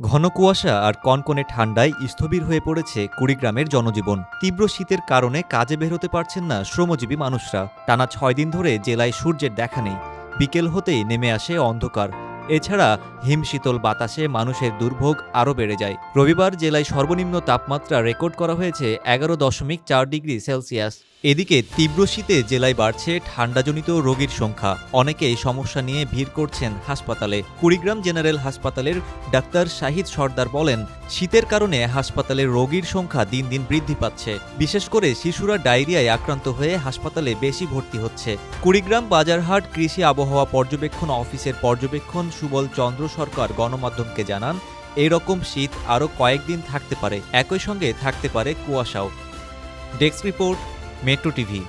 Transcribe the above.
ঘন কুয়াশা আর কনকনে ঠান্ডায় স্থবির হয়ে পড়েছে কুড়িগ্রামের জনজীবন। তীব্র শীতের কারণে কাজে বেরোতে পারছেন না শ্রমজীবী মানুষরা। টানা ছয় দিন ধরে জেলায় সূর্যের দেখা নেই। বিকেল হতেই নেমে আসে অন্ধকার। এছাড়া হিমশীতল বাতাসে মানুষের দুর্ভোগ আরও বেড়ে যায়। রবিবার জেলায় সর্বনিম্ন তাপমাত্রা রেকর্ড করা হয়েছে এগারো দশমিক চার ডিগ্রি সেলসিয়াস। এদিকে তীব্র শীতে জেলায় বাড়ছে ঠান্ডাজনিত রোগীর সংখ্যা। অনেকেই সমস্যা নিয়ে ভিড় করছেন হাসপাতালে। কুড়িগ্রাম জেনারেল হাসপাতালের ডাক্তার শাহিদ সর্দার বলেন শীতের কারণে হাসপাতালে রোগীর সংখ্যা দিন দিন বৃদ্ধি পাচ্ছে। বিশেষ করে শিশুরা ডায়রিয়ায় আক্রান্ত হয়ে হাসপাতালে বেশি ভর্তি হচ্ছে। কুড়িগ্রাম বাজারহাট কৃষি আবহাওয়া পর্যবেক্ষণ অফিসের পর্যবেক্ষণ সুবল চন্দ্র সরকার গণমাধ্যমকে জানান এই রকম শীত আরও কয়েকদিন থাকতে পারে। একই সঙ্গে থাকতে পারে কুয়াশাও। Desk report, metro TV.